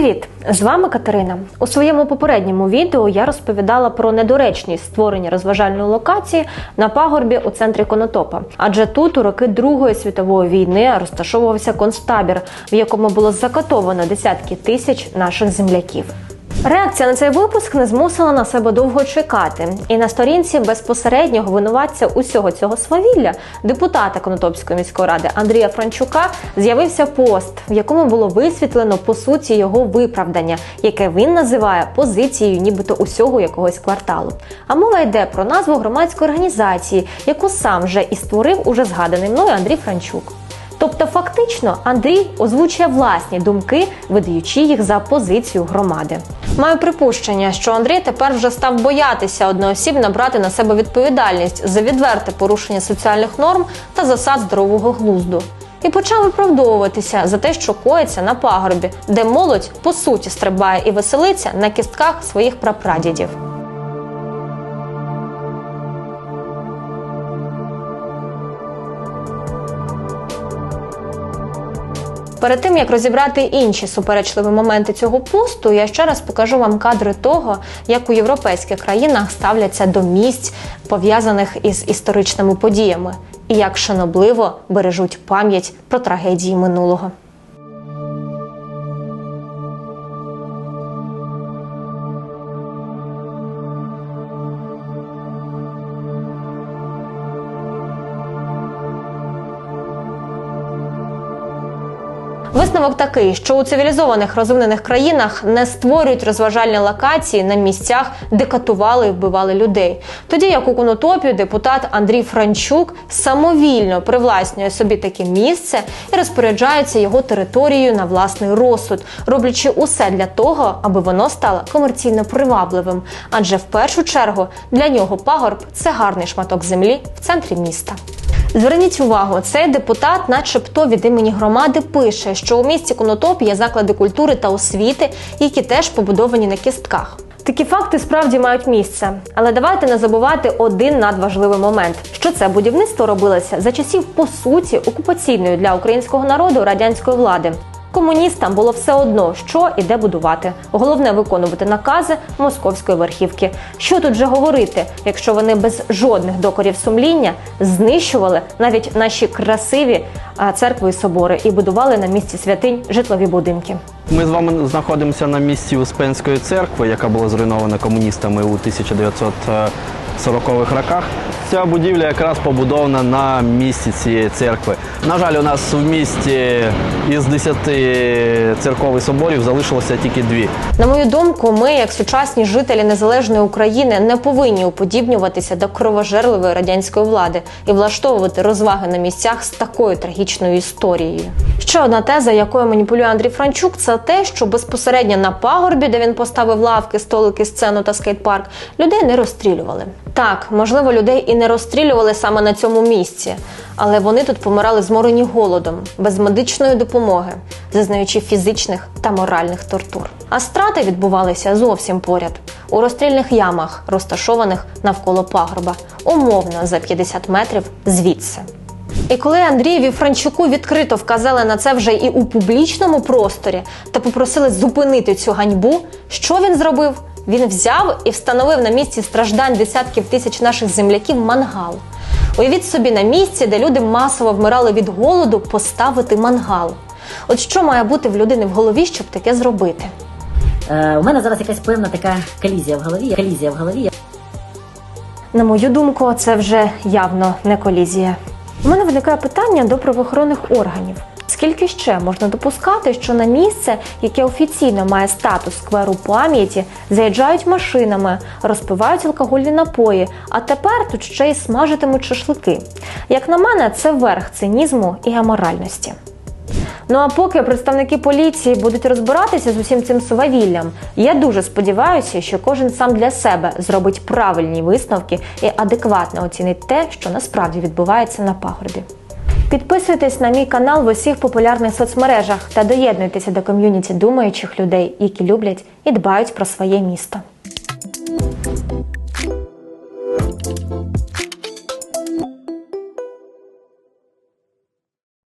Привіт! З вами Катерина. У своєму попередньому відео я розповідала про недоречність створення розважальної локації на пагорбі у центрі Конотопа. Адже тут у роки Другої світової війни розташовувався концтабір, в якому було закатовано десятки тисяч наших земляків. Реакція на цей випуск не змусила на себе довго чекати, і на сторінці безпосереднього винуватця усього цього свавілля, депутата Конотопської міської ради Андрія Франчука, з'явився пост, в якому було висвітлено по суті його виправдання, яке він називає позицією, нібито усього якогось кварталу. А мова йде про назву громадської організації, яку сам вже і створив уже згаданий мною Андрій Франчук. Тобто, фактично, Андрій озвучує власні думки, видаючи їх за позицію громади. Маю припущення, що Андрій тепер вже став боятися одноосібно брати на себе відповідальність за відверте порушення соціальних норм та засад здорового глузду. І почав виправдовуватися за те, що коїться на пагорбі, де молодь по суті стрибає і веселиться на кістках своїх прапрадідів. Перед тим як розібрати інші суперечливі моменти цього посту, я ще раз покажу вам кадри того, як у європейських країнах ставляться до місць, пов'язаних із історичними подіями, і як шанобливо бережуть пам'ять про трагедії минулого. Висновок такий, що у цивілізованих розвинених країнах не створюють розважальні локації на місцях, де катували і вбивали людей. Тоді як у Конотопі депутат Андрій Франчук самовільно привласнює собі таке місце і розпоряджається його територією на власний розсуд, роблячи усе для того, аби воно стало комерційно привабливим. Адже в першу чергу для нього пагорб це гарний шматок землі в центрі міста. Зверніть увагу, цей депутат, начебто від імені громади, пише, що у місті Конотоп є заклади культури та освіти, які теж побудовані на кістках. Такі факти справді мають місце, але давайте не забувати один надважливий момент: що це будівництво робилося за часів по суті окупаційної для українського народу радянської влади. Комуністам було все одно, що і де будувати. Головне виконувати накази московської верхівки. Що тут вже говорити, якщо вони без жодних докорів сумління знищували навіть наші красиві церкви і собори і будували на місці святинь житлові будинки. Ми з вами знаходимося на місці Успенської церкви, яка була зруйнована комуністами у 1940-х роках. Ця будівля якраз побудована на місці цієї церкви. На жаль, у нас в місті із 10 церкових соборів залишилося тільки дві. На мою думку, ми, як сучасні жителі незалежної України, не повинні уподібнюватися до кровожерливої радянської влади і влаштовувати розваги на місцях з такою трагічною історією. Ще одна теза, якою маніпулює Андрій Франчук, це те, що безпосередньо на пагорбі, де він поставив лавки, столики, сцену та скейт-парк, людей не розстрілювали. Так, можливо, людей і не розстрілювали саме на цьому місці, але вони тут помирали зморені голодом, без медичної допомоги, зазнаючи фізичних та моральних тортур. А страти відбувалися зовсім поряд у розстрільних ямах, розташованих навколо пагорба, умовно за 50 метрів звідси. І коли Андрієві Франчуку відкрито вказали на це вже і у публічному просторі та попросили зупинити цю ганьбу, що він зробив? Він взяв і встановив на місці страждань десятків тисяч наших земляків мангал. Уявіть собі, на місці, де люди масово вмирали від голоду, поставити мангал. От що має бути в людини в голові, щоб таке зробити? Е, у мене зараз якась певна така колізія в голові. Колізія в голові. На мою думку, це вже явно не колізія. У мене виникає питання до правоохоронних органів. Скільки ще можна допускати, що на місце, яке офіційно має статус скверу пам'яті, заїжджають машинами, розпивають алкогольні напої, а тепер тут ще й смажитимуть шашлики. Як на мене, це верх цинізму і аморальності. Ну а поки представники поліції будуть розбиратися з усім цим свавіллям, я дуже сподіваюся, що кожен сам для себе зробить правильні висновки і адекватно оцінить те, що насправді відбувається на пагорбі. Підписуйтесь на мій канал в усіх популярних соцмережах та доєднуйтеся до ком'юніті думаючих людей, які люблять і дбають про своє місто.